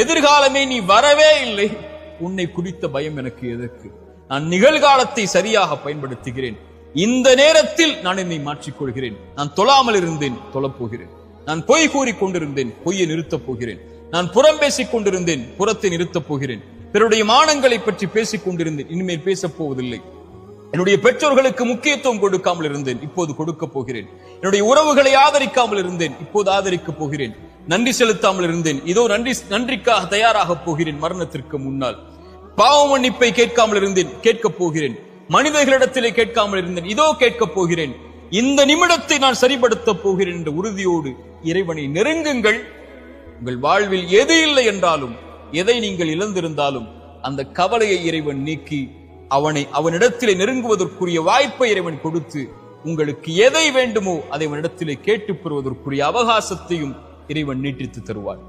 எதிர்காலமே நீ வரவே இல்லை. உன்னை குறித்த பயம் எனக்கு எதற்கு? நான் நிகழ்காலத்தை சரியாக பயன்படுத்துகிறேன். இந்த நேரத்தில் நான் என்னை மாற்றிக்கொள்கிறேன். நான் தொழாமல் இருந்தேன் தொழப் போகிறேன் நான் பொய் கூறி கொண்டிருந்தேன் பொய்யை நிறுத்தப் போகிறேன். நான் புறம் பேசிக் கொண்டிருந்தேன் புறத்தை நிறுத்தப் போகிறேன். பிறருடைய மானங்களை பற்றி பேசிக் கொண்டிருந்தேன் இனிமேல் பேசப் போவதில்லை. என்னுடைய பெற்றோர்களுக்கு முக்கியத்துவம் கொடுக்காமல் இருந்தேன் இப்போது கொடுக்க போகிறேன். என்னுடைய உறவுகளை ஆதரிக்காமல் இருந்தேன் இப்போது ஆதரிக்கப் போகிறேன். நன்றி செலுத்தாமல் இருந்தேன். இதோ நன்றி நன்றிக்காக தயாராக போகிறேன் மரணத்திற்கு முன்னால். பாவ மன்னிப்பை கேட்காமல் இருந்தேன் கேட்கப் போகிறேன். மனிதர்களிடத்திலே கேட்காமல் இருந்தேன் இதோ கேட்கப் போகிறேன். இந்த நிமிடத்தை நான் சரிபடுத்தப் போகிறேன் என்ற உறுதியோடு இறைவனை நெருங்குங்கள். உங்கள் வாழ்வில் எது இல்லை என்றாலும் எதை நீங்கள் இழந்திருந்தாலும் அந்த கவலையை இறைவன் நீக்கி அவனை அவனிடத்திலே நெருங்குவதற்குரிய வாய்ப்பை இறைவன் கொடுத்து உங்களுக்கு எதை வேண்டுமோ அதை அவனிடத்திலே கேட்டுப் பெறுவதற்குரிய அவகாசத்தையும் இறைவன் நீட்டித்து தருவார்.